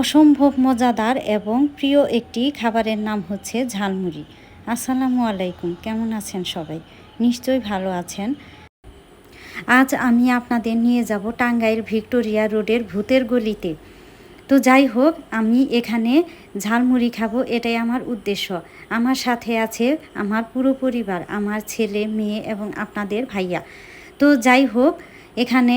অসম্ভব মজাদার এবং প্রিয় একটি খাবারের নাম হচ্ছে ঝালমুড়ি। আসসালামু আলাইকুম, কেমন আছেন সবাই? নিশ্চয়ই ভালো আছেন। আজ আমি আপনাদের নিয়ে যাব টাঙ্গাইল ভিক্টোরিয়া রোডের ভূতের গলিতে। তো যাই হোক, আমি এখানে ঝালমুড়ি খাব, এটাই আমার উদ্দেশ্য। আমার সাথে আছে আমার পুরো পরিবার, আমার ছেলে, মেয়ে এবং আপনাদের ভাইয়া। তো যাই হোক, এখানে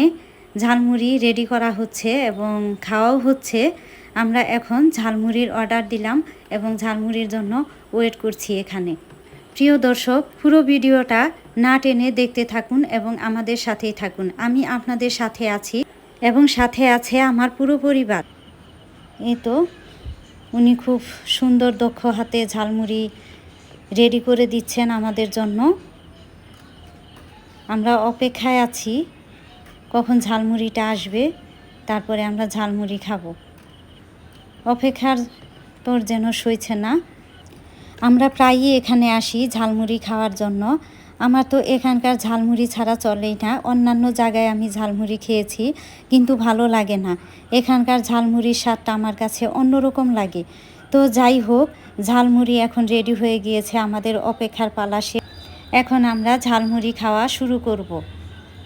ঝালমুড়ি রেডি করা হচ্ছে এবং খাওয়াও হচ্ছে। আমরা এখন ঝালমুড়ির অর্ডার দিলাম এবং ঝালমুড়ির জন্য ওয়েট করছি এখানে। প্রিয় দর্শক, পুরো ভিডিওটা না টেনে দেখতে থাকুন এবং আমাদের সাথেই থাকুন। আমি আপনাদের সাথে আছি এবং সাথে আছে আমার পুরো পরিবার। এই তো, উনি খুব সুন্দর দক্ষ হাতে ঝালমুড়ি রেডি করে দিচ্ছেন আমাদের জন্য। আমরা অপেক্ষায় আছি। কখন ঝালমুড়িটা আসবে, তারপরে আমরা ঝালমুড়ি খাব। অপেক্ষার তোর যেন সইছে না। আমরা প্রায়ই এখানে আসি ঝালমুড়ি খাওয়ার জন্য। আমার তো এখানকার ঝালমুড়ি ছাড়া চলেই না। অন্যান্য জায়গায় আমি ঝালমুড়ি খেয়েছি, কিন্তু ভালো লাগে না। এখানকার ঝালমুড়ির স্বাদটা আমার কাছে অন্যরকম লাগে। তো যাই হোক, ঝালমুড়ি এখন রেডি হয়ে গিয়েছে আমাদের অপেক্ষার পালা সে এখন আমরা ঝালমুড়ি খাওয়া শুরু করব।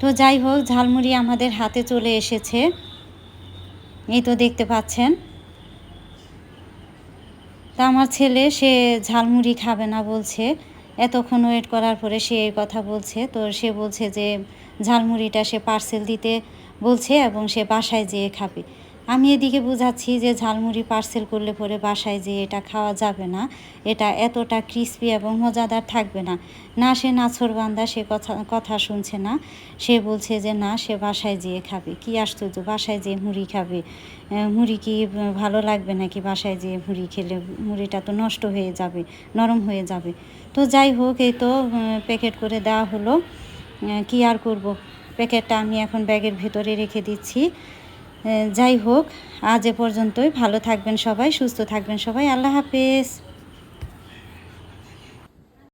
তো যাই হোক, ঝালমুড়ি আমাদের হাতে চলে এসেছে। এই তো দেখতে পাচ্ছেন। তা আমার ছেলে, সে ঝালমুড়ি খাবে না বলছে। এতক্ষণ ওয়েট করার পরে সে এই কথা বলছে। তো সে বলছে যে, ঝালমুড়িটা সে পার্সেল দিতে বলছে এবং সে বাসায় যেয়ে খাবে। আমি এদিকে বুঝাচ্ছি যে ঝালমুড়ি পার্সেল করলে পরে বাসায় যেয়ে এটা খাওয়া যাবে না, এটা এতটা ক্রিস্পি এবং মজাদার থাকবে না। না, সে নাছরবান্দা সে কথা কথা শুনছে না। সে বলছে যে, না, সে বাসায় যেয়ে খাবে। কি আশ্চর্য, বাসায় যেয়ে মুড়ি খাবে। মুড়ি কি ভালো লাগবে নাকি বাসায় যেয়ে মুড়ি খেলে? মুড়িটা তো নষ্ট হয়ে যাবে, নরম হয়ে যাবে। তো যাই হোক, এই তো প্যাকেট করে দেওয়া হলো। কি আর করব? প্যাকেটটা আমি এখন ব্যাগের ভেতরে রেখে দিচ্ছি। যাই হোক আজ এ পর্যন্তই। ভালো থাকবেন সবাই সুস্থ থাকবেন সবাই। আল্লাহ হাফেজ।